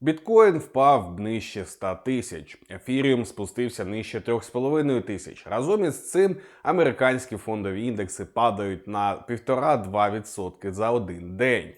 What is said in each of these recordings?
Біткоін впав нижче 100 тисяч, ефіріум спустився нижче 3,5 тисяч. Разом із цим американські фондові індекси падають на 1,5-2% за один день.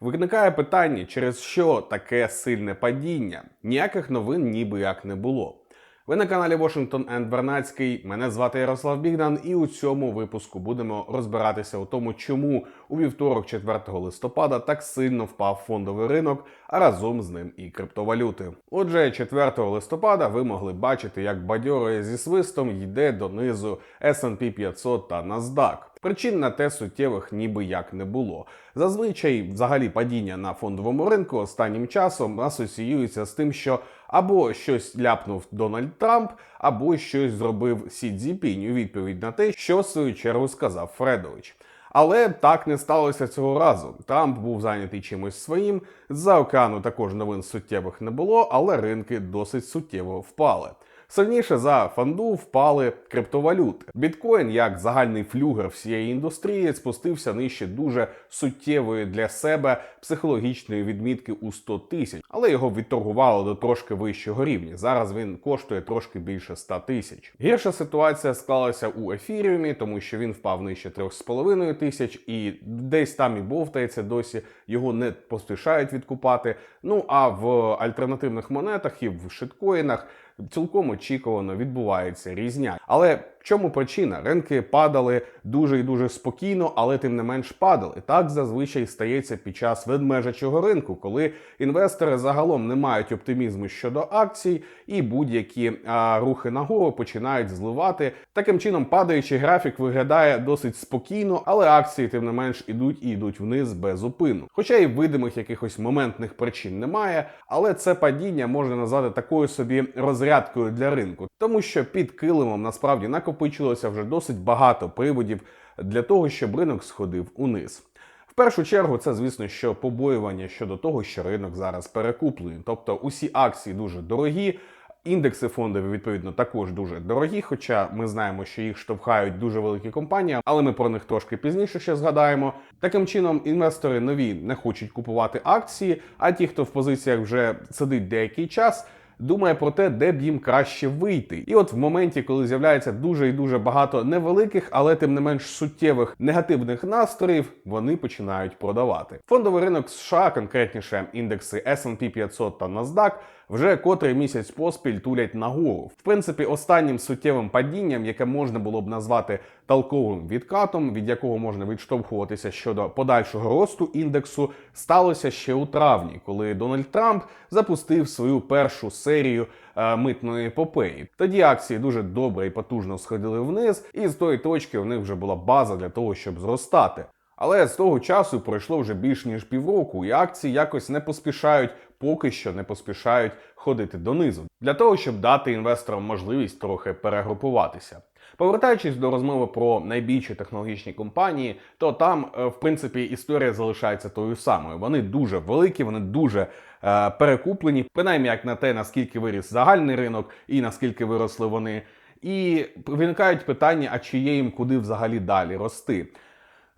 Виникає питання, через що таке сильне падіння? Ніяких новин ніби як не було. Ви на каналі Washington and Вернацький. Мене звати Ярослав Бігдан, і у цьому випуску будемо розбиратися у тому, чому у вівторок, 4 листопада, так сильно впав фондовий ринок, а разом з ним і криптовалюти. Отже, 4 листопада ви могли бачити, як бадьорує зі свистом йде донизу S&P 500 та NASDAQ. Причин на те суттєвих ніби як не було. Зазвичай, взагалі, падіння на фондовому ринку останнім часом асоціюється з тим, що або щось ляпнув Дональд Трамп, або щось зробив Сі Цзіпінь у відповідь на те, що в свою чергу сказав Фредович. Але так не сталося цього разу. Трамп був зайнятий чимось своїм. З-за океану також новин суттєвих не було, але ринки досить суттєво впали. Сильніше за фонду впали криптовалюти. Біткоін, як загальний флюгер всієї індустрії, спустився нижче дуже суттєвої для себе психологічної відмітки у 100 тисяч, але його відторгувало до трошки вищого рівня. Зараз він коштує трошки більше 100 тисяч. Гірша ситуація склалася у ефіріумі, тому що він впав нижче 3,5 тисяч, і десь там і бовтається досі. Його не поспішають відкупати. Ну а в альтернативних монетах і в шиткоїнах цілком очікувано відбувається різня. Але в чому причина? Ринки падали дуже і дуже спокійно, але тим не менш падали. Так зазвичай стається під час ведмежачого ринку, коли інвестори загалом не мають оптимізму щодо акцій, і будь-які рухи нагору починають зливати. Таким чином, падаючий графік виглядає досить спокійно, але акції тим не менш ідуть і йдуть вниз без зупину. Хоча і видимих якихось моментних причин немає, але це падіння можна назвати такою собі розрядкою для ринку, тому що під килимом насправді накопичилося вже досить багато приводів для того, щоб ринок сходив униз. В першу чергу, це, звісно, що побоювання щодо того, що ринок зараз перекуплений. Тобто усі акції дуже дорогі, індекси фондові, відповідно, також дуже дорогі, хоча ми знаємо, що їх штовхають дуже великі компанії, але ми про них трошки пізніше ще згадаємо. Таким чином, інвестори нові не хочуть купувати акції, а ті, хто в позиціях вже сидить деякий час. Думає про те, де б їм краще вийти. І от в моменті, коли з'являється дуже і дуже багато невеликих, але тим не менш суттєвих негативних настроїв, вони починають продавати. Фондовий ринок США, конкретніше індекси S&P 500 та NASDAQ, вже котрий місяць поспіль тулять нагору. В принципі, останнім суттєвим падінням, яке можна було б назвати толковим відкатом, від якого можна відштовхуватися щодо подальшого росту індексу, сталося ще у травні, коли Дональд Трамп запустив свою першу серію е, митної епопеї. Тоді акції дуже добре і потужно сходили вниз, і з тої точки у них вже була база для того, щоб зростати. Але з того часу пройшло вже більш ніж півроку, і акції якось не поспішають, поки що не поспішають ходити донизу, для того, щоб дати інвесторам можливість трохи перегрупуватися. Повертаючись до розмови про найбільші технологічні компанії, то там, е, в принципі, історія залишається тою самою. Вони дуже великі, вони дуже е, перекуплені, принаймні як на те, наскільки виріс загальний ринок і наскільки виросли вони. І виникають питання, а чи є їм куди взагалі далі рости.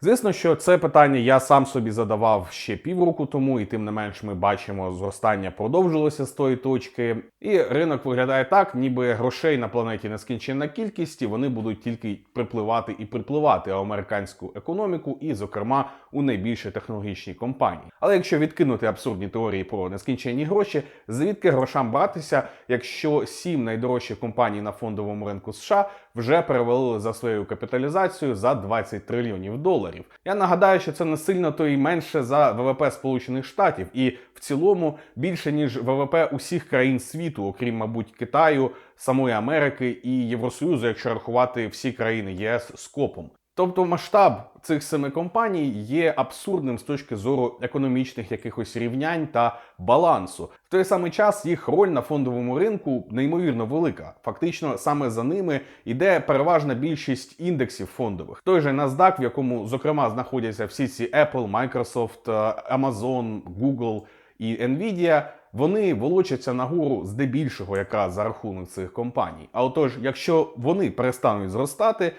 Звісно, що це питання я сам собі задавав ще півроку тому, і тим не менш ми бачимо, зростання продовжилося з тої точки. І ринок виглядає так, ніби грошей на планеті нескінченна кількість, і вони будуть тільки припливати і припливати американську економіку, і, зокрема, у найбільші технологічні компанії. Але якщо відкинути абсурдні теорії про нескінченні гроші, звідки грошам братися, якщо сім найдорожчих компаній на фондовому ринку США вже перевалили за своєю капіталізацією за 20 трильйонів доларів. Я нагадаю, що це не сильно то й менше за ВВП Сполучених Штатів, і в цілому більше ніж ВВП усіх країн світу, окрім, мабуть, Китаю, самої Америки і Євросоюзу, якщо рахувати всі країни ЄС скопом. Тобто масштаб цих семи компаній є абсурдним з точки зору економічних якихось рівнянь та балансу. В той самий час їх роль на фондовому ринку неймовірно велика. Фактично, саме за ними йде переважна більшість індексів фондових. Той же NASDAQ, в якому зокрема знаходяться всі ці Apple, Microsoft, е, Amazon, Google і Nvidia, вони волочаться нагору здебільшого якраз за рахунок цих компаній. А отож, якщо вони перестануть зростати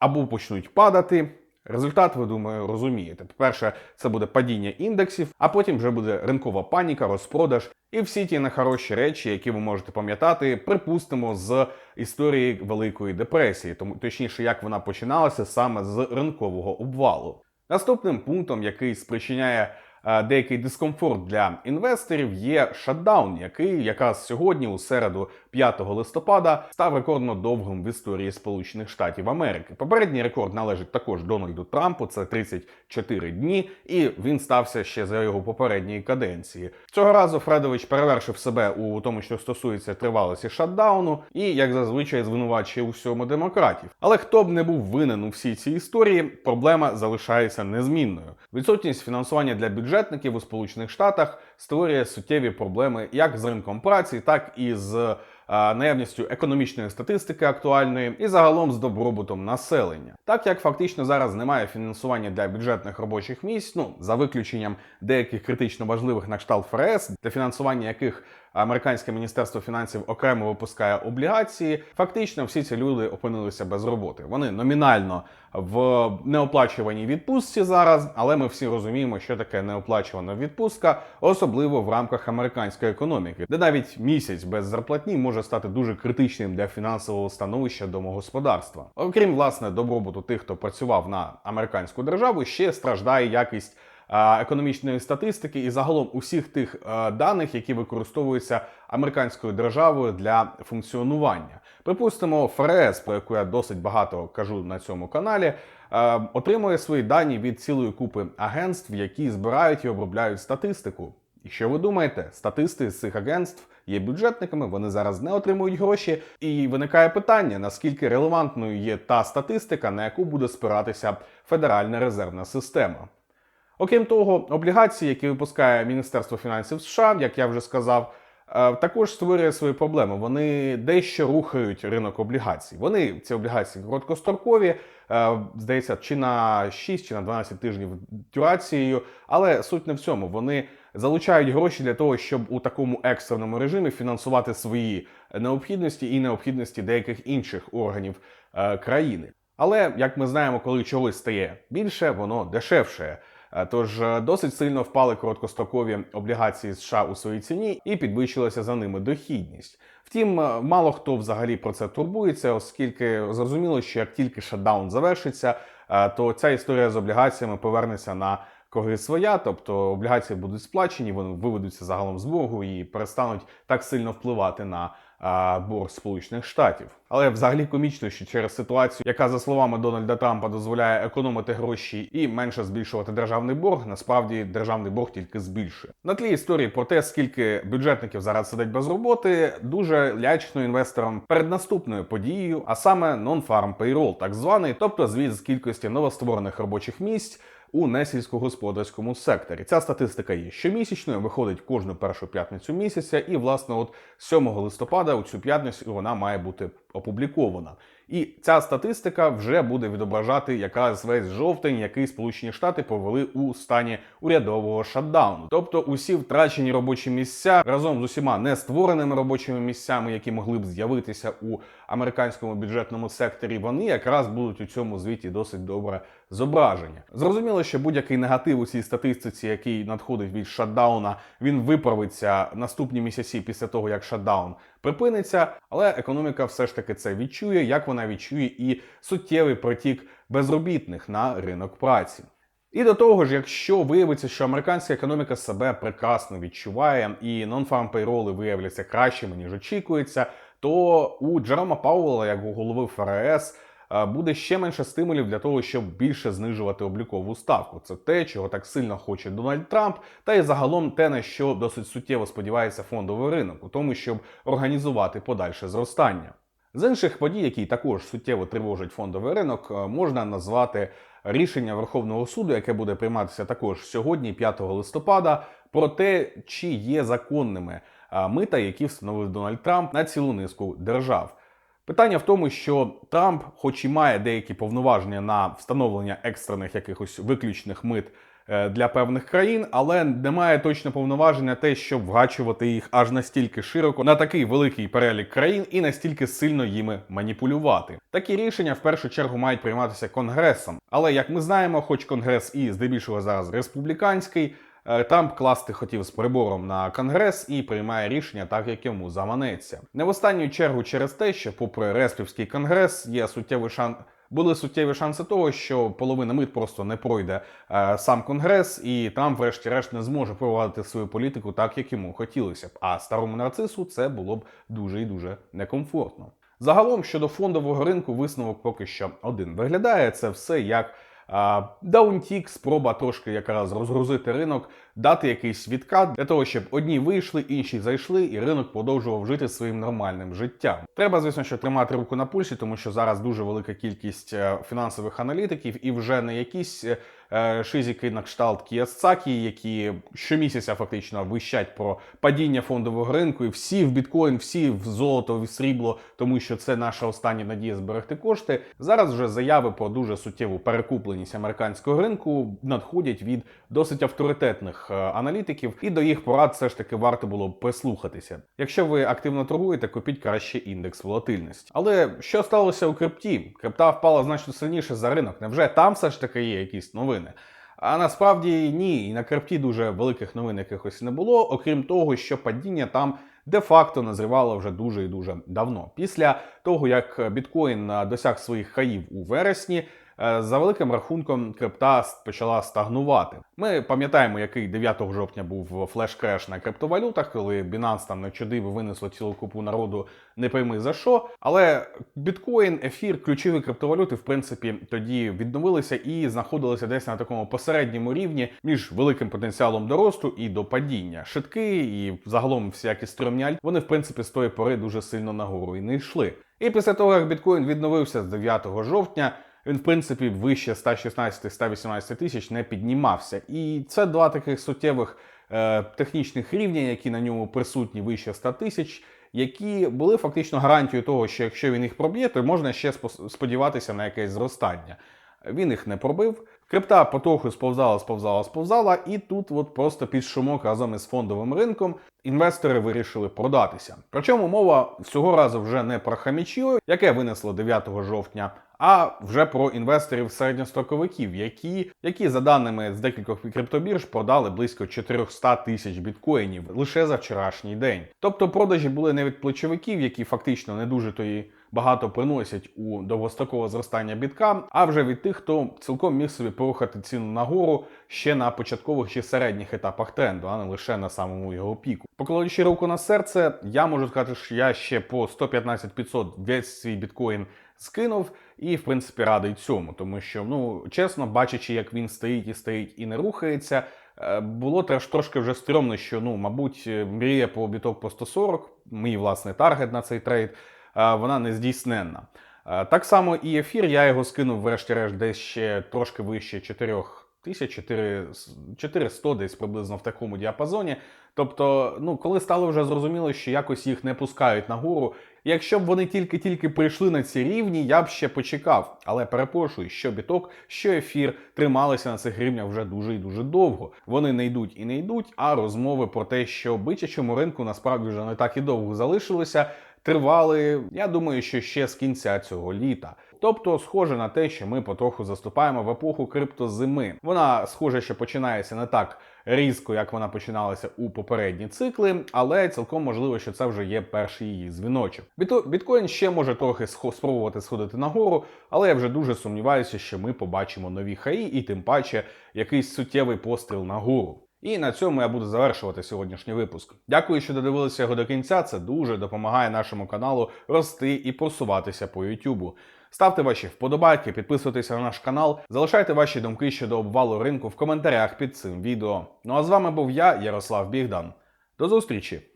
або почнуть падати, Результат, ви думаю, розумієте. По-перше, це буде падіння індексів, а потім вже буде ринкова паніка, розпродаж і всі ті нехороші речі, які ви можете пам'ятати, припустимо, з історії Великої депресії, тому точніше, як вона починалася саме з ринкового обвалу. Наступним пунктом, який спричиняє е, деякий дискомфорт для інвесторів, є шатдаун, який якраз сьогодні, у середу, 5 листопада, став рекордно довгим в історії Сполучених Штатів Америки. Попередній рекорд належить також Дональду Трампу, це 34 дні, і він стався ще за його попередньої каденції. Цього разу Фредович перевершив себе у тому, що стосується тривалості шатдауну, і як зазвичай звинувачує у всьому демократів. Але хто б не був винен у всій цій історії, проблема залишається незмінною. Відсутність фінансування для бюджетників у Сполучених Штатах створює суттєві проблеми як з ринком праці, так і з е, наявністю економічної статистики актуальної і загалом з добробутом населення. Так як фактично зараз немає фінансування для бюджетних робочих місць, ну за виключенням деяких критично важливих на кшталт ФРС, для фінансування яких американське міністерство фінансів окремо випускає облігації, фактично всі ці люди опинилися без роботи. Вони номінально в неоплачуваній відпустці зараз, але ми всі розуміємо, що таке неоплачувана відпустка, особливо в рамках американської економіки, де навіть місяць без зарплатні може стати дуже критичним для фінансового становища домогосподарства. Окрім власне добробуту тих, хто працював на американську державу, ще страждає якість економічної статистики і загалом усіх тих е, даних, які використовуються американською державою для функціонування. Припустимо, ФРС, про яку я досить багато кажу на цьому каналі, е, отримує свої дані від цілої купи агентств, які збирають і обробляють статистику. І що ви думаєте? Статисти з цих агентств є бюджетниками, вони зараз не отримують гроші, і виникає питання: наскільки релевантною є та статистика, на яку буде спиратися Федеральна резервна система. Окрім того, облігації, які випускає Міністерство фінансів США, як я вже сказав, е, також створює свої проблеми. Вони дещо рухають ринок облігацій. Вони ці облігації короткострокові, е, здається, чи на 6, чи на 12 тижнів дюрацією. Але суть не в цьому. Вони залучають гроші для того, щоб у такому екстреному режимі фінансувати свої необхідності і необхідності деяких інших органів е, країни. Але як ми знаємо, коли чогось стає більше, воно дешевше. Е, Тож е, досить сильно впали короткострокові облігації США у своїй ціні і підвищилася за ними дохідність. Втім, е, мало хто взагалі про це турбується, оскільки зрозуміло, що як тільки шатдаун завершиться, то ця історія з облігаціями повернеться на кори своя, тобто облігації будуть сплачені, вони виведуться загалом з боргу і перестануть так сильно впливати на борг Сполучених Штатів. Але взагалі комічно, що через ситуацію, яка за словами Дональда Трампа дозволяє економити гроші і менше збільшувати державний борг, насправді державний борг тільки збільшує. На тлі історії про те, скільки бюджетників зараз сидить без роботи, дуже лячно інвесторам перед наступною подією, а саме non-farm payroll, так званий, тобто звіт з кількості новостворених робочих місць у несільськогосподарському секторі. Ця статистика є щомісячною, виходить кожну першу п'ятницю місяця, і власне, от 7 листопада у цю п'ятницю вона має бути опублікована. І ця статистика вже буде відображати якраз весь жовтень, який Сполучені Штати провели у стані урядового шатдауну. Тобто усі втрачені робочі місця разом з усіма не створеними робочими місцями, які могли б з'явитися у американському бюджетному секторі, вони якраз будуть у цьому звіті досить добре зображені. Зрозуміло, що будь-який негатив у цій статистиці, який надходить від шатдауна, він виправиться наступні місяці після того, як шатдаун припиниться, але економіка все ж таки це відчує, як вона відчує і суттєвий протік безробітних на ринок праці. І до того ж, якщо виявиться, що американська економіка себе прекрасно відчуває, і нон-фарм пейроли виявляться кращими, ніж очікується, то у Джерома Пауэлла, як у голови ФРС, буде ще менше стимулів для того, щоб більше знижувати облікову ставку. Це те, чого так сильно хоче Дональд Трамп, та й загалом те, на що досить суттєво сподівається фондовий ринок, у тому, щоб організувати подальше зростання. З інших подій, які також суттєво тривожать фондовий ринок, е, можна назвати рішення Верховного суду, яке буде прийматися також сьогодні, 5 листопада, про те, чи є законними е, мита, які встановив Дональд Трамп на цілу низку держав. Питання в тому, що Трамп, хоч і має деякі повноваження на встановлення екстрених якихось виключних мит е, для певних країн, але немає точно повноваження те, щоб вгачувати їх аж настільки широко на такий великий перелік країн і настільки сильно їми маніпулювати. Такі рішення в першу чергу мають прийматися конгресом. Але як ми знаємо, хоч конгрес і здебільшого зараз республіканський. Е, Трамп класти хотів з прибором на конгрес і приймає рішення так, як йому заманеться. Не в останню чергу через те, що, попри респівський конгрес, є суттєвий шанс. Були суттєві шанси того, що половина мит просто не пройде е, сам конгрес, і Трамп, врешті-решт, не зможе провадити свою політику так, як йому хотілося б. А старому нарцису це було б дуже і дуже некомфортно. Загалом щодо фондового ринку, висновок поки що один. Виглядає це все як даунтік, спроба трошки якраз розгрузити ринок, дати якийсь відкат для того, щоб одні вийшли, інші зайшли, і ринок продовжував жити своїм нормальним життям. Треба, звісно, що тримати руку на пульсі, тому що зараз дуже велика кількість е, фінансових аналітиків, і вже не якісь е, е, на кшталт Кіясцакі, які щомісяця фактично вищать про падіння фондового ринку, і всі в біткоін, всі в золото, в срібло, тому що це наша остання надія зберегти кошти. Зараз вже заяви про дуже суттєву перекупленість американського ринку надходять від досить авторитетних е, аналітиків, і до їх порад все ж таки варто було б прислухатися. Якщо ви активно торгуєте, купіть краще індекс волатильності. Але що сталося у крипті? Крипта впала значно сильніше за ринок. Невже там все ж таки є якісь новини? А насправді ні, і на крипті дуже великих новин якихось не було, окрім того, що падіння там де-факто назрівало вже дуже і дуже давно. Після того, як біткоін досяг своїх хаїв у вересні, за великим рахунком крипта почала стагнувати. Ми пам'ятаємо, який 9 жовтня був флеш-креш на криптовалютах, коли Binance там на чудиво винесло цілу купу народу, не пойми за що. Але біткоін, ефір, ключові криптовалюти, в принципі, тоді відновилися і знаходилися десь на такому посередньому рівні між великим потенціалом до росту і до падіння. Шитки і загалом всякі стрімні альт, вони в принципі з тої пори дуже сильно нагору і не йшли. І після того, як біткоін відновився з 9 жовтня. Він, в принципі, вище 116-118 тисяч не піднімався. І це два таких суттєвих е, технічних рівня, які на ньому присутні вище 100 тисяч, які були фактично гарантією того, що якщо він їх проб'є, то можна ще сподіватися на якесь зростання. Він їх не пробив. Крипта потроху сповзала, сповзала, сповзала, і тут от просто під шумок разом із фондовим ринком інвестори вирішили продатися. Причому мова цього разу вже не про хамічіо, яке винесло 9 жовтня, а вже про інвесторів середньостроковиків, які, які за даними з декількох криптобірж продали близько 400 тисяч біткоїнів лише за вчорашній день. Тобто продажі були не від плечовиків, які фактично не дуже то і багато приносять у довгострокове зростання бітка, а вже від тих, хто цілком міг собі порухати ціну нагору ще на початкових чи середніх етапах тренду, а не лише на самому його піку. Покладучи руку на серце, я можу сказати, що я ще по 115-500 весь свій біткоін скинув і, в принципі, радий цьому, тому що, ну чесно, бачачи, як він стоїть і стоїть і не рухається. е, Було трошки вже стрьомно, що ну, мабуть, е, мрія по біток по 140, мій власний таргет на цей трейд, е, вона не здійсненна. Так само і ефір, я його скинув, врешті-решт, десь ще трошки вище 4 тисяч, 4 400 десь приблизно в такому діапазоні. Тобто, ну, коли стало вже зрозуміло, що якось їх не пускають нагору, якщо б вони тільки-тільки прийшли на ці рівні, я б ще почекав. Але перепрошую, що біток, що ефір трималися на цих рівнях вже дуже і дуже довго. Вони не йдуть і не йдуть, а розмови про те, що бичачому ринку насправді вже не так і довго залишилося, тривали, я думаю, що ще з кінця цього літа. Тобто, схоже на те, що ми потроху заступаємо в епоху криптозими. Вона схоже, що починається не так різко, як вона починалася у попередні цикли, але цілком можливо, що це вже є перший її дзвіночок. Біткоін ще може трохи спробувати сходити нагору, але я вже дуже сумніваюся, що ми побачимо нові хаї і тим паче якийсь суттєвий постріл нагору. І на цьому я буду завершувати сьогоднішній випуск. Дякую, що додивилися його до кінця. Це дуже допомагає нашому каналу рости і просуватися по Ютубу. Ставте ваші вподобайки, підписуйтеся на наш канал, залишайте ваші думки щодо обвалу ринку в коментарях під цим відео. Ну а з вами був я, Ярослав Бігдан. До зустрічі!